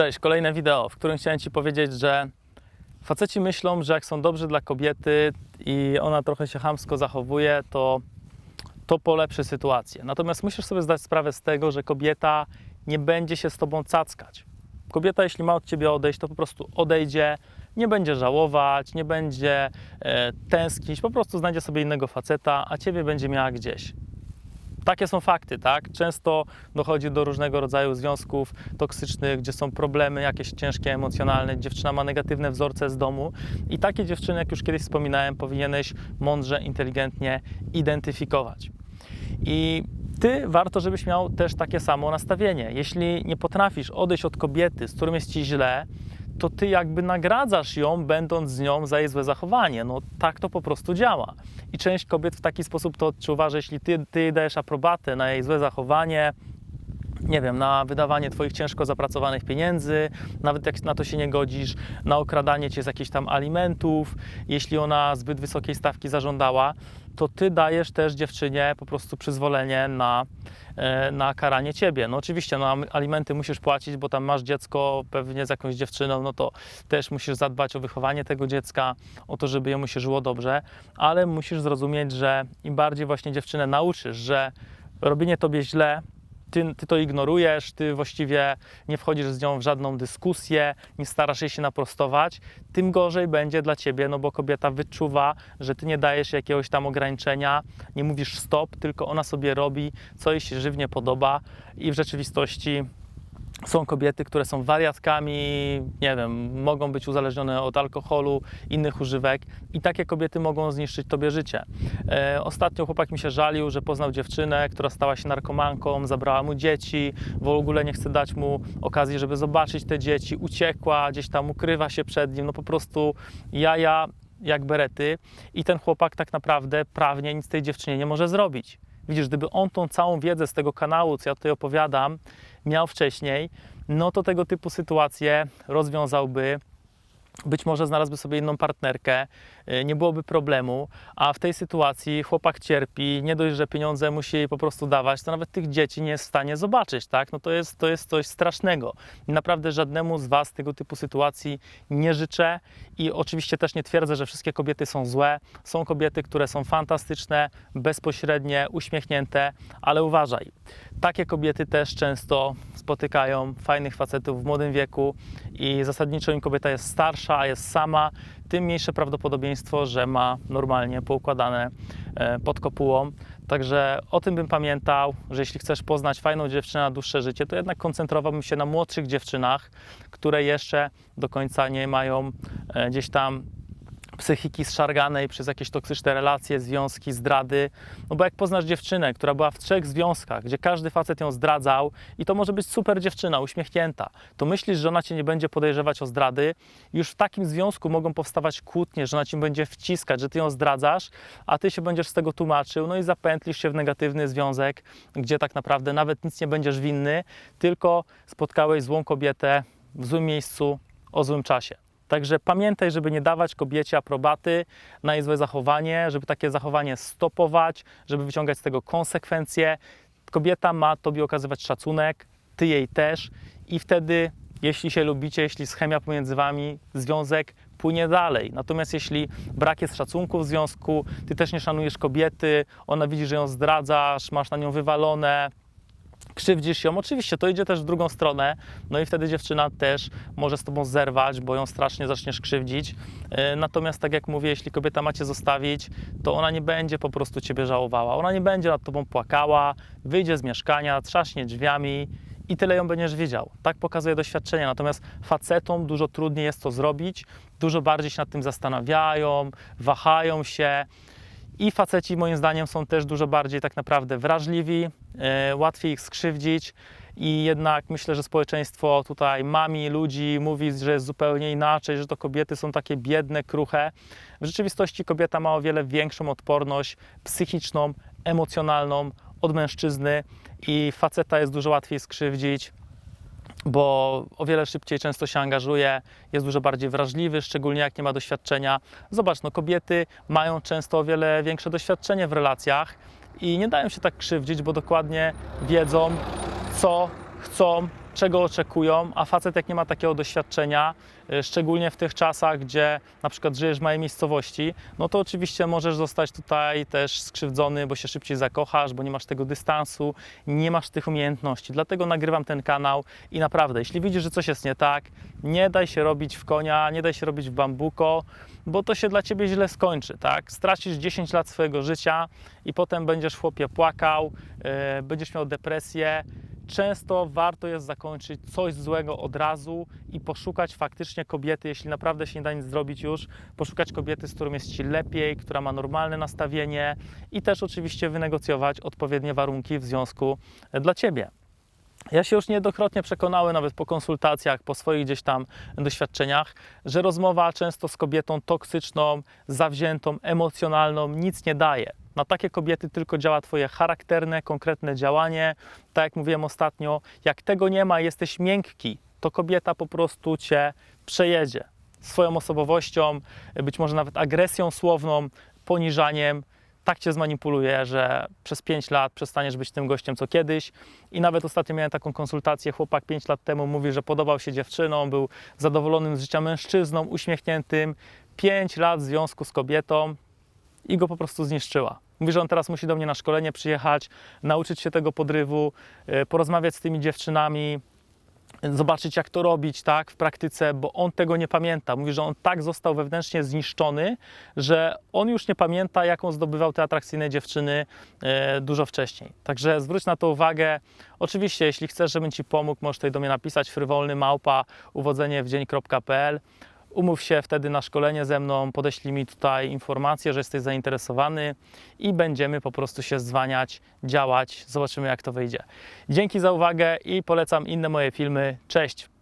Cześć, kolejne wideo, w którym chciałem Ci powiedzieć, że faceci myślą, że jak są dobrzy dla kobiety i ona trochę się chamsko zachowuje, to to polepszy sytuację. Natomiast musisz sobie zdać sprawę z tego, że kobieta nie będzie się z Tobą cackać. Kobieta, jeśli ma od Ciebie odejść, to po prostu odejdzie, nie będzie żałować, nie będzie e, tęsknić, po prostu znajdzie sobie innego faceta, a Ciebie będzie miała gdzieś. Takie są fakty, tak? Często dochodzi do różnego rodzaju związków toksycznych, gdzie są problemy jakieś ciężkie, emocjonalne. Dziewczyna ma negatywne wzorce z domu i takie dziewczyny, jak już kiedyś wspominałem, powinieneś mądrze, inteligentnie identyfikować. I ty warto, żebyś miał też takie samo nastawienie. Jeśli nie potrafisz odejść od kobiety, z którą jest ci źle, to ty jakby nagradzasz ją, będąc z nią za jej złe zachowanie. No tak to po prostu działa. I część kobiet w taki sposób to odczuwa, że jeśli ty, ty dajesz aprobatę na jej złe zachowanie, nie wiem, na wydawanie Twoich ciężko zapracowanych pieniędzy, nawet jak na to się nie godzisz, na okradanie Cię z jakichś tam alimentów, jeśli ona zbyt wysokiej stawki zażądała, to Ty dajesz też dziewczynie po prostu przyzwolenie na, e, na karanie Ciebie. No oczywiście, no alimenty musisz płacić, bo tam masz dziecko pewnie z jakąś dziewczyną, no to też musisz zadbać o wychowanie tego dziecka, o to, żeby jemu się żyło dobrze, ale musisz zrozumieć, że im bardziej właśnie dziewczynę nauczysz, że robienie Tobie źle ty, ty to ignorujesz, ty właściwie nie wchodzisz z nią w żadną dyskusję, nie starasz jej się naprostować, tym gorzej będzie dla ciebie, no bo kobieta wyczuwa, że ty nie dajesz jakiegoś tam ograniczenia, nie mówisz stop, tylko ona sobie robi, co jej się żywnie podoba i w rzeczywistości są kobiety, które są wariatkami, nie wiem, mogą być uzależnione od alkoholu, innych używek i takie kobiety mogą zniszczyć tobie życie. E, ostatnio chłopak mi się żalił, że poznał dziewczynę, która stała się narkomanką, zabrała mu dzieci, w ogóle nie chce dać mu okazji, żeby zobaczyć te dzieci, uciekła, gdzieś tam ukrywa się przed nim, no po prostu jaja jak berety i ten chłopak tak naprawdę prawnie nic tej dziewczynie nie może zrobić. Widzisz, gdyby on tą całą wiedzę z tego kanału, co ja tutaj opowiadam, miał wcześniej, no to tego typu sytuacje rozwiązałby. Być może znalazłby sobie inną partnerkę, y, nie byłoby problemu, a w tej sytuacji chłopak cierpi, nie dość, że pieniądze musi jej po prostu dawać, to nawet tych dzieci nie jest w stanie zobaczyć, tak? No to jest, to jest coś strasznego. Naprawdę żadnemu z Was tego typu sytuacji nie życzę i oczywiście też nie twierdzę, że wszystkie kobiety są złe. Są kobiety, które są fantastyczne, bezpośrednie, uśmiechnięte, ale uważaj, takie kobiety też często spotykają fajnych facetów w młodym wieku i zasadniczo im kobieta jest starsza, a jest sama, tym mniejsze prawdopodobieństwo, że ma normalnie poukładane e, pod kopułą. Także o tym bym pamiętał, że jeśli chcesz poznać fajną dziewczynę na dłuższe życie, to jednak koncentrowałbym się na młodszych dziewczynach, które jeszcze do końca nie mają e, gdzieś tam psychiki zszarganej przez jakieś toksyczne relacje, związki, zdrady. No bo jak poznasz dziewczynę, która była w trzech związkach, gdzie każdy facet ją zdradzał i to może być super dziewczyna, uśmiechnięta, to myślisz, że ona cię nie będzie podejrzewać o zdrady. Już w takim związku mogą powstawać kłótnie, że ona ci będzie wciskać, że ty ją zdradzasz, a ty się będziesz z tego tłumaczył, no i zapętlisz się w negatywny związek, gdzie tak naprawdę nawet nic nie będziesz winny, tylko spotkałeś złą kobietę w złym miejscu o złym czasie. Także pamiętaj, żeby nie dawać kobiecie aprobaty na jej złe zachowanie, żeby takie zachowanie stopować, żeby wyciągać z tego konsekwencje. Kobieta ma tobie okazywać szacunek, ty jej też i wtedy, jeśli się lubicie, jeśli jest chemia pomiędzy wami, związek płynie dalej. Natomiast jeśli brak jest szacunku w związku, ty też nie szanujesz kobiety, ona widzi, że ją zdradzasz, masz na nią wywalone, krzywdzisz ją. Oczywiście to idzie też w drugą stronę, no i wtedy dziewczyna też może z tobą zerwać, bo ją strasznie zaczniesz krzywdzić. Yy, Natomiast tak jak mówię, jeśli kobieta ma cię zostawić, to ona nie będzie po prostu ciebie żałowała. Ona nie będzie nad tobą płakała, wyjdzie z mieszkania, trzaśnie drzwiami i tyle ją będziesz wiedział. Tak pokazuje doświadczenie. Natomiast facetom dużo trudniej jest to zrobić, dużo bardziej się nad tym zastanawiają, wahają się. I faceci moim zdaniem są też dużo bardziej tak naprawdę wrażliwi, e, łatwiej ich skrzywdzić i jednak myślę, że społeczeństwo tutaj mami ludzi, mówi, że jest zupełnie inaczej, że to kobiety są takie biedne, kruche. W rzeczywistości kobieta ma o wiele większą odporność psychiczną, emocjonalną od mężczyzny i faceta jest dużo łatwiej skrzywdzić, bo o wiele szybciej często się angażuje, jest dużo bardziej wrażliwy, szczególnie jak nie ma doświadczenia. Zobacz, no kobiety mają często o wiele większe doświadczenie w relacjach i nie dają się tak krzywdzić, bo dokładnie wiedzą, co chcą, czego oczekują, a facet jak nie ma takiego doświadczenia, y, szczególnie w tych czasach, gdzie na przykład żyjesz w małej miejscowości, no to oczywiście możesz zostać tutaj też skrzywdzony, bo się szybciej zakochasz, bo nie masz tego dystansu, nie masz tych umiejętności. Dlatego nagrywam ten kanał i naprawdę, jeśli widzisz, że coś jest nie tak, nie daj się robić w konia, nie daj się robić w bambuko, bo to się dla ciebie źle skończy, tak? Stracisz 10 lat swojego życia i potem będziesz chłopie płakał, yy, będziesz miał depresję. Często warto jest zakończyć coś złego od razu i poszukać faktycznie kobiety, jeśli naprawdę się nie da nic zrobić już, poszukać kobiety, z którą jest ci lepiej, która ma normalne nastawienie i też oczywiście wynegocjować odpowiednie warunki w związku e, dla ciebie. Ja się już niejednokrotnie przekonałem, nawet po konsultacjach, po swoich gdzieś tam doświadczeniach, że rozmowa często z kobietą toksyczną, zawziętą, emocjonalną nic nie daje. Na takie kobiety tylko działa Twoje charakterne, konkretne działanie. Tak jak mówiłem ostatnio, jak tego nie ma, jesteś miękki, to kobieta po prostu Cię przejedzie swoją osobowością, być może nawet agresją słowną, poniżaniem, tak cię zmanipuluje, że przez 5 lat przestaniesz być tym gościem co kiedyś. I nawet ostatnio miałem taką konsultację. Chłopak 5 lat temu mówi, że podobał się dziewczynom, był zadowolonym z życia mężczyzną, uśmiechniętym. 5 lat w związku z kobietą i go po prostu zniszczyła. Mówi, że on teraz musi do mnie na szkolenie przyjechać, nauczyć się tego podrywu, yy, porozmawiać z tymi dziewczynami, zobaczyć, jak to robić tak, w praktyce, bo on tego nie pamięta. Mówi, że on tak został wewnętrznie zniszczony, że on już nie pamięta, jaką zdobywał te atrakcyjne dziewczyny e, dużo wcześniej. Także zwróć na to uwagę. Oczywiście, jeśli chcesz, żebym Ci pomógł, możesz tutaj do mnie napisać frywolny małpa uwodzenie w dzień.pl. Umów się wtedy na szkolenie ze mną, podeślij mi tutaj informację, że jesteś zainteresowany i będziemy po prostu się zwaniać, działać. Zobaczymy, jak to wyjdzie. Dzięki za uwagę i polecam inne moje filmy. Cześć!